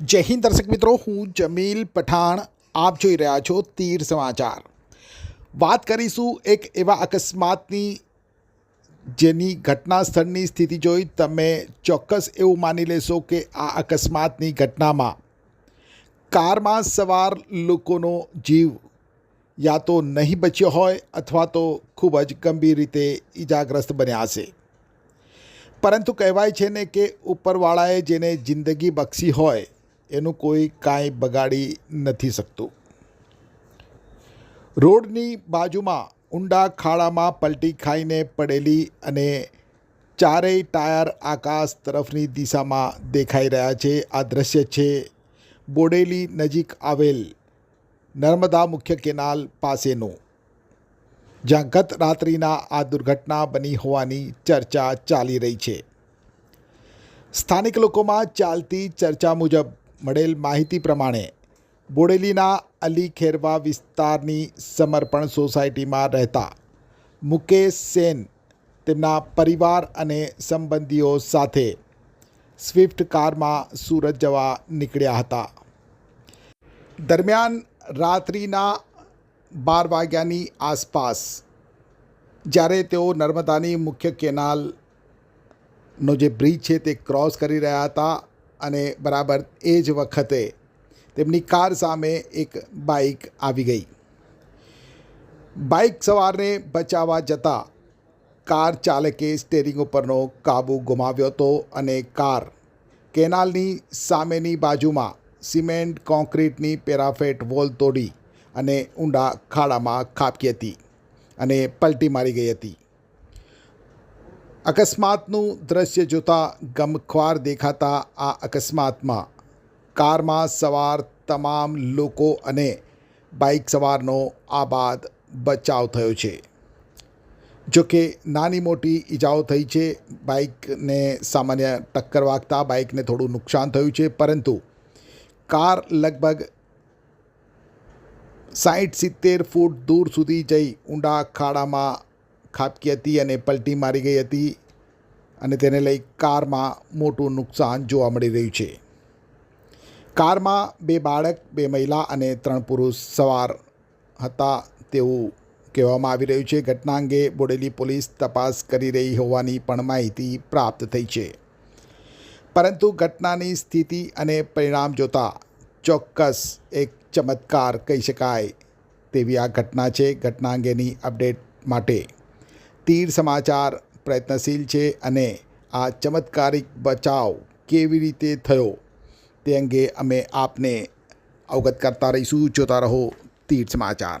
જય હિન્દ દર્શક મિત્રો, હું જમીલ પઠાણ, આપ જોઈ રહ્યા છો તીર સમાચાર. વાત કરીશું એક એવા અકસ્માતની જેની ઘટના સ્થળની સ્થિતિ જોઈ તમે ચોક્કસ એવું માની લેશો કે આ અકસ્માતની ઘટનામાં કારમાં સવાર લોકોનો જીવ યા તો નહીં બચ્યો હોય અથવા તો ખૂબ જ ગંભીર રીતે ઈજાગ્રસ્ત બન્યા હશે. પરંતુ કહેવાય છે ને કે ઉપરવાળાએ જેને જિંદગી બક્ષી હોય એનું કોઈ કાંઈ બગાડી નથી શકતું. રોડની બાજુમાં ઊંડા ખાડામાં પલટી ખાઈને પડેલી અને ચારેય ટાયર આકાશ તરફની દિશામાં દેખાઈ રહ્યા છે. આ દ્રશ્ય છે બોડેલી નજીક આવેલ નર્મદા મુખ્ય કેનાલ પાસેનું, જ્યાં ગત રાત્રિના આ દુર્ઘટના બની હોવાની ચર્ચા ચાલી રહી છે. સ્થાનિક લોકોમાં ચાલતી ચર્ચા મુજબ મળેલ માહિતી પ્રમાણે બોડેલીના અલી ખેરવા વિસ્તારની સમર્પણ સોસાયટીમાં રહેતા મુકેશ સેન તેમના પરિવાર અને સંબંધીઓ સાથે સ્વિફ્ટ કારમાં સુરત જવા નીકળ્યા હતા. દરમિયાન રાત્રિના બાર વાગ્યાની આસપાસ, જ્યારે તેઓ નર્મદાની મુખ્ય કેનાલનો જે બ્રિજ છે તે ક્રોસ કરી રહ્યા હતા અને બરાબર એ જ વખતે તેમની કાર સામે એક બાઇક આવી ગઈ. બાઇક સવારને બચાવવા જતાં કાર ચાલકે સ્ટેરિંગ ઉપરનો કાબુ ગુમાવ્યો હતો અને કાર કેનાલની સામેની બાજુમાં સિમેન્ટ, કોન્ક્રીટની પેરાફેટ વોલ તોડી અને ઊંડા ખાડામાં ખાબકી હતી અને પલટી મારી ગઈ હતી. અકસ્માતનું દ્રશ્ય જોતાં ગમખ્વાર દેખાતા આ અકસ્માતમાં કારમાં સવાર તમામ લોકો અને બાઇક સવારનો આબાદ બચાવ થયો છે. જોકે નાની મોટી ઈજાઓ થઈ છે, બાઇકને સામાન્ય ટક્કર વાગતા બાઇકને થોડું નુકસાન થયું છે, પરંતુ કાર લગભગ સાઠ સિત્તેર ફૂટ દૂર સુધી જઈ ઊંડા ખાડામાં ખાબકી હતી અને પલટી મારી ગઈ હતી અને તેને લઈ કારમાં મોટું નુકસાન જોવા મળી રહ્યું છે. કારમાં બે બાળક, બે મહિલા અને ત્રણ પુરુષ સવાર હતા તેવું કહેવામાં આવી રહ્યું છે. ઘટના અંગે બોડેલી પોલીસ તપાસ કરી રહી હોવાની પણ માહિતી પ્રાપ્ત થઈ છે. પરંતુ ઘટનાની સ્થિતિ અને પરિણામ જોતાં ચોક્કસ એક ચમત્કાર કહી શકાય તેવી આ ઘટના છે. ઘટના અંગેની અપડેટ માટે તીર સમાચાર પ્રયત્નશીલ છે અને આ ચમત્કારિક બચાવ કેવી રીતે થયો તે અંગે અમે આપને અવગત કરતા રહીશું. જોતા રહો તીર સમાચાર.